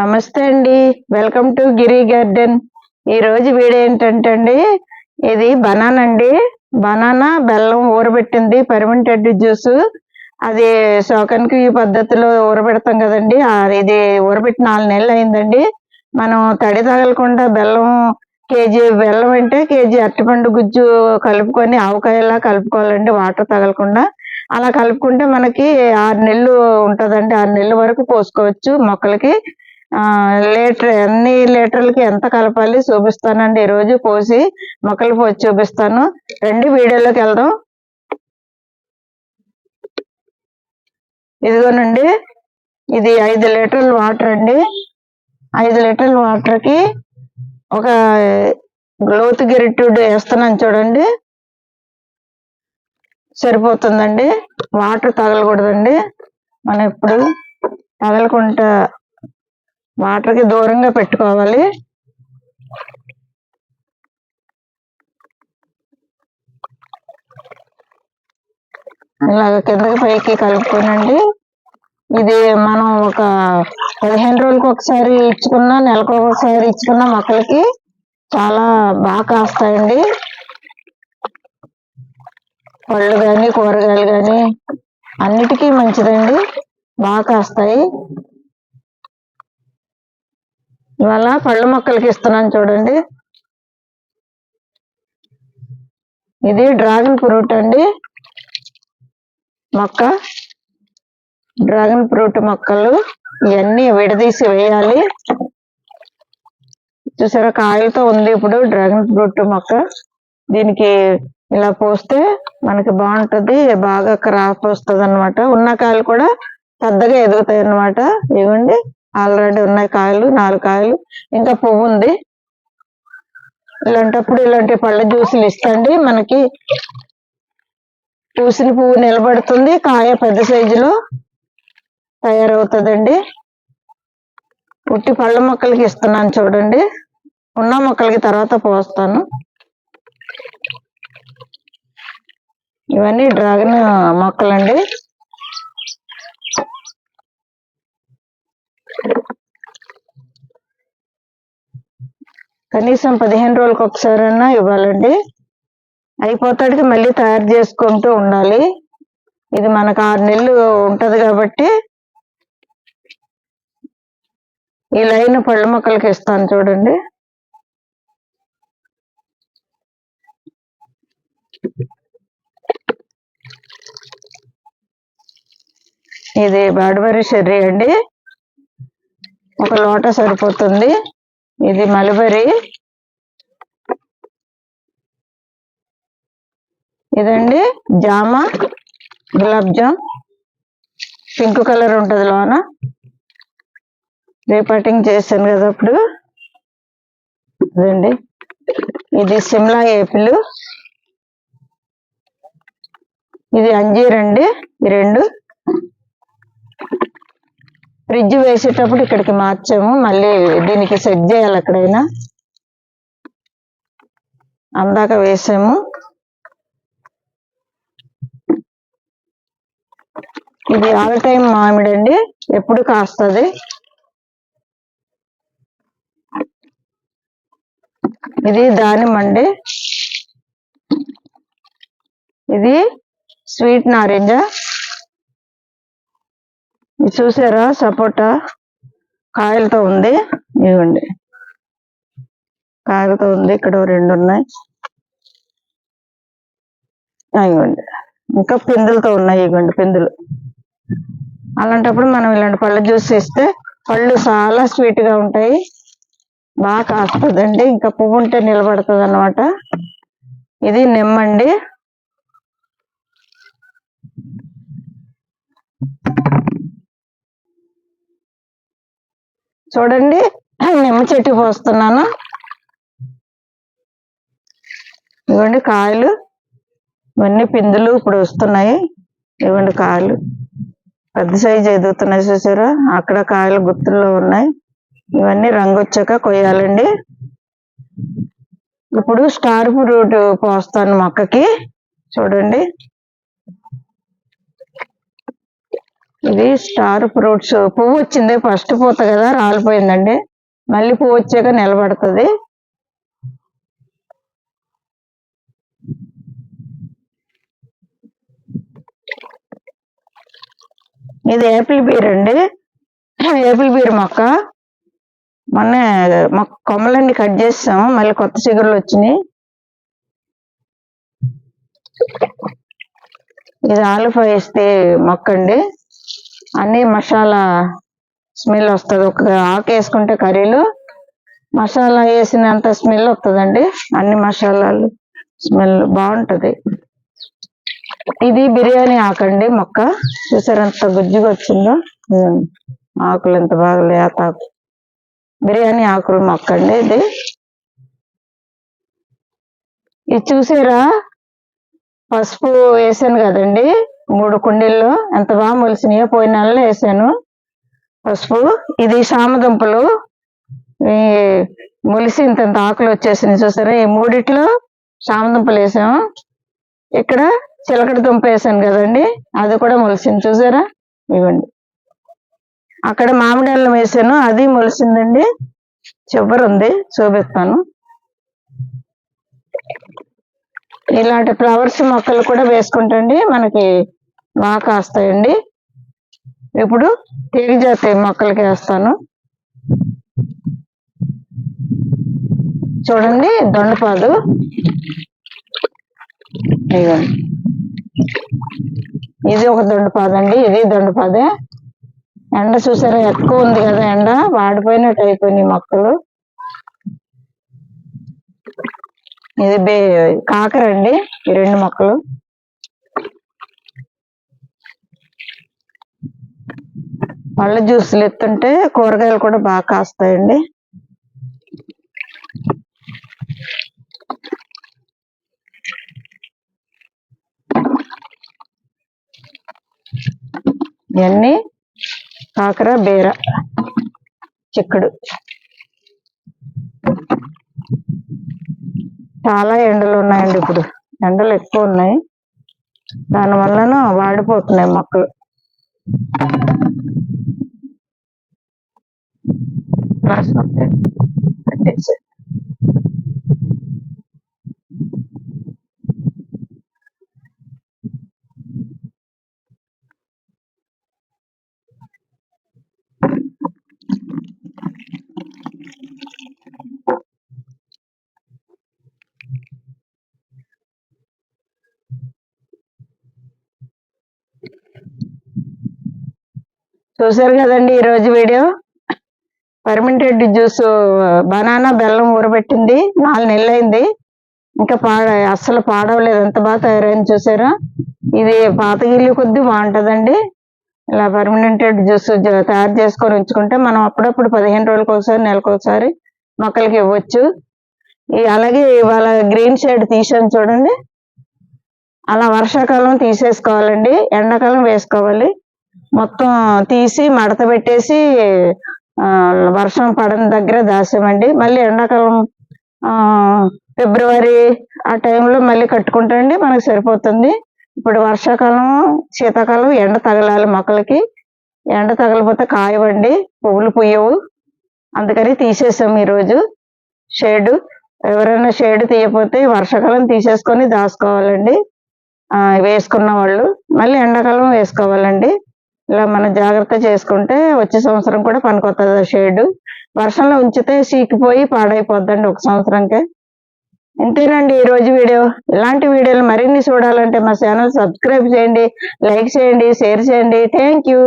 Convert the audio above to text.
నమస్తే అండి. Welcome to Giri garden ఈ రోజు వీడియో ఏంటంటే అండి ఇది బనానా అండి. బనానా బెల్లం ఊరబెట్టింది పర్మెంటెడ్ జ్యూస్. అది శోకానికి ఈ పద్ధతిలో ఊరబెడతాం కదండి. ఇది ఊరబెట్టి నాలుగు నెలలు అయిందండి. మనం తడి తగలకుండా బెల్లం కేజీ బెల్లం అంటే కేజీ అరటిపండు గుజ్జు కలుపుకొని ఆవకాయలా కలుపుకోవాలండి వాటర్ తగలకుండా. అలా కలుపుకుంటే మనకి ఆరు నెలలు ఉంటుందండి. ఆరు నెలల వరకు పోసుకోవచ్చు మొక్కలకి. లీటర్ ఎన్ని లీటర్లకి ఎంత కలపాలి చూపిస్తానండి. ఈ రోజు పోసి మొక్కలు పోసి చూపిస్తాను. రండి వీడియోలోకి వెళ్దాం. ఇదిగోనండి ఇది ఐదు లీటర్ల వాటర్ అండి. ఐదు లీటర్ల వాటర్కి ఒక లోతు గిరిట్యూడ్ వేస్తున్నాను చూడండి. సరిపోతుందండి. వాటర్ తగలకూడదండి. మనం ఇప్పుడు తగలకుండా వాటర్కి దూరంగా పెట్టుకోవాలి. ఇలాగ కిందకి పైకి కలుపుకోనండి. ఇది మనం ఒక పదిహేను రోజులకి ఒకసారి ఇచ్చుకున్నా నెలకు ఒకసారి ఇచ్చుకున్న మొక్కలకి చాలా బాగా కాస్తాయండి. పళ్ళు కానీ కూరగాయలు కానీ అన్నిటికీ మంచిదండి. బాగా కాస్తాయి. ఇవాళ పళ్ళు మొక్కలకి ఇస్తున్నాను చూడండి. ఇది డ్రాగన్ ఫ్రూట్ అండి. మొక్క. డ్రాగన్ ఫ్రూట్ మొక్కలు ఇవన్నీ విడదీసి వేయాలి. చూసారా కాయలతో ఉంది ఇప్పుడు డ్రాగన్ ఫ్రూట్ మొక్క. దీనికి ఇలా పోస్తే మనకి బాగుంటుంది బాగా క్రాప్ వస్తుంది అనమాట ఉన్న కాయలు కూడా పెద్దగా ఎదుగుతాయి అన్నమాట ఇవ్వండి. ఆల్రెడీ ఉన్నాయి కాయలు నాలుగు కాయలు. ఇంకా పువ్వు ఉంది. ఇలాంటప్పుడు ఇలాంటి పళ్ళ జ్యూసులు ఇస్తండి. మనకి పూసిన పువ్వు నిలబడుతుంది. కాయ పెద్ద సైజులో తయారవుతుందండి. పుట్టి పళ్ళ మొక్కలకి ఇస్తున్నాను చూడండి. ఉన్న మొక్కలకి తర్వాత పోస్తాను. ఇవన్నీ డ్రాగన్ మొక్కలండి. కనీసం పదిహేను రోజులకు ఒకసారైనా ఇవ్వాలండి. అయిపోతాడికి మళ్ళీ తయారు చేసుకుంటూ ఉండాలి. ఇది మనకు ఆరు నెలలు ఉంటుంది కాబట్టి ఈ లైన్ పళ్ళ మొక్కలకి ఇస్తాను చూడండి. ఇది బాడబరి షర్రీ అండి. ఒక లోట సరిపోతుంది. ఇది మలబరి. ఇదండి జామ గులాబ్ జామ్. పింక్ కలర్ ఉంటుంది లోన. రేపటింగ్ చేశాను కదా అప్పుడు. ఇదండి. ఇది సిమ్లా ఏపిల్. ఇది అంజీర్ అండి ఈ రెండు. ఫ్రిడ్జ్ వేసేటప్పుడు ఇక్కడికి మార్చాము. మళ్ళీ దీనికి సెట్ చేయాలి ఎక్కడైనా. అందాక వేసాము. ఇది ఆల్ టైం మామిడి అండి ఎప్పుడు కాస్తుంది? ఇది దానిమ్మ అండి. ఇది స్వీట్ నారింజ. ఇది చూసారా? సపోటా కాయలతో ఉంది. ఇవ్వండి కాయలతో ఉంది. ఇక్కడ రెండు ఉన్నాయి. ఇవ్వండి ఇంకా పిందులతో ఉన్నాయి. ఇవ్వండి పిందులు. అలాంటప్పుడు మనం ఇలాంటి పళ్ళ జ్యూస్ చేస్తే పళ్ళు చాలా స్వీట్గా ఉంటాయి. బాగా కాస్తుందండి. ఇంకా పువ్వు ఉంటే నిలబడుతుంది అనమాట ఇది నిమ్మండి. చూడండి. నిమ్మ చెట్టు పోస్తున్నాను. ఇవ్వండి కాయలు. ఇవన్నీ పిందులు ఇప్పుడు వస్తున్నాయి. ఇవ్వండి కాయలు. పెద్ద సైజు ఎదుగుతున్నాయి చూసారా? అక్కడ కాయలు గుత్తుల్లో ఉన్నాయి. ఇవన్నీ రంగు వచ్చాక కొయ్యాలండి. ఇప్పుడు స్టార్ ఫ్రూట్ పోస్తాను మొక్కకి. చూడండి. ఇది స్టార్ ఫ్రూట్స్. పువ్వు వచ్చింది ఫస్ట్ పూత కదా రాలిపోయిందండి. మళ్ళీ పువ్వు వచ్చాక నిలబడుతుంది. ఇది ఏపిల్ బీర్ అండి. ఏపిల్ బీర్ మొక్క. మొన్న మొక్క కొమ్మలన్నీ కట్ చేస్తాము మళ్ళీ కొత్త చిగురులు వచ్చినాయి. ఇది ఆలుఫా వేస్తే మొక్క అండి అన్ని మసాలా స్మెల్ వస్తుంది. ఒక ఆకు వేసుకుంటే కర్రీలో మసాలా వేసినంత స్మెల్ వస్తుందండి. అన్ని మసాలాలు స్మెల్ బాగుంటుంది. ఇది బిర్యానీ ఆకండి మొక్క. చూసారు ఎంత గుజ్జుగా వచ్చిందో? ఆకులు ఎంత బాగా లేతాకు బిర్యానీ ఆకులు మొక్క అండి ఇది. ఇది చూసారా? పసుపు వేసాను కదండి. మూడు కుండీల్లో ఎంత బాగా మొలిసినాయో పోయిన నెలలో వేసాను. పసుపు ఇది సామదుంపలు. ఈ మొలిసి ఇంత ఆకులు వచ్చేసినాయి చూసారా? ఈ మూడిట్లో సామదుంపలు వేసాము. ఇక్కడ చిలకడ దుంప వేసాను కదండి అది కూడా మొలిసింది చూసారా? ఇవ్వండి. అక్కడ మామిడి అల్లం వేసాను అది మొలిసిందండి. చివరి ఉంది చూపిస్తాను. ఇలాంటి ఫ్లవర్స్ మొక్కలు కూడా వేసుకుంటండి. మనకి బాగా కాస్తాయండి. ఇప్పుడు తీగజాతి మొక్కలకి వేస్తాను. చూడండి దొండపాదు ఇది ఒక దొండపాదు అండి ఇది దొండపాదే ఎండ చూసారా ఎక్కువ ఉంది కదా ఎండ. వాడిపోయినట్టు అయిపోయినాయి మొక్కలు. ఇది బే కాకర అండి. ఈ రెండు మొక్కలు. పళ్ళ జ్యూసులు ఎత్తుంటే కూరగాయలు కూడా బాగా కాస్తాయండి. ఇవన్నీ కాకర బీర చిక్కుడు. చాలా ఎండలు ఉన్నాయండి ఇప్పుడు. ఎండలు ఎక్కువ ఉన్నాయి. దాని వలన వాడిపోతున్నాయి మొక్కలు. రాసుకుంటే చూసారు కదండి ఈరోజు వీడియో. పర్మంటెడ్ జ్యూస్ బనానా బెల్లం ఊరబెట్టింది. నాలుగు నెలలు అయింది ఇంకా పాడ అస్సలు పాడవలేదు. ఎంత బాగా తయారైంది చూసారా? ఇది పాత గిల్లు కొద్ది బాగుంటుందండి. ఇలా పర్మనెంటెడ్ జ్యూస్ తయారు చేసుకొని ఉంచుకుంటే మనం అప్పుడప్పుడు పదిహేను రోజులకు ఒకసారి నెలకు ఒకసారి మొక్కలకి ఇవ్వచ్చు. అలాగే ఇవాళ గ్రీన్ షేడ్ తీసాను చూడండి. అలా వర్షాకాలం తీసేసుకోవాలండి. ఎండాకాలం వేసుకోవాలి. మొత్తం తీసి మడత పెట్టేసి వర్షం పడని దగ్గర దాసామండి. మళ్ళీ ఎండాకాలం ఫిబ్రవరి ఆ టైంలో మళ్ళీ కట్టుకుంటామండి మనకు సరిపోతుంది. ఇప్పుడు వర్షాకాలం శీతాకాలం ఎండ తగలాలి మొక్కలకి. ఎండ తగలపోతే కాయవండి పువ్వులు పుయ్యవు. అందుకని తీసేసాం ఈరోజు షేడ్. ఎవరైనా షేడ్ తీయకపోతే వర్షాకాలం తీసేసుకొని దాచుకోవాలండి. వేసుకున్న వాళ్ళు. మళ్ళీ ఎండాకాలం వేసుకోవాలండి. ఇలా మనం జాగ్రత్త చేసుకుంటే వచ్చే సంవత్సరం కూడా పనికొస్తుంది షేడ్. వర్షంలో ఉంచితే సీకిపోయి పాడైపోద్దండి ఒక సంవత్సరంకే. ఇంతేనండి ఈ రోజు వీడియో. ఇలాంటి వీడియోలు మరిన్ని చూడాలంటే మా ఛానల్ సబ్స్క్రైబ్ చేయండి లైక్ చేయండి షేర్ చేయండి. Thank you.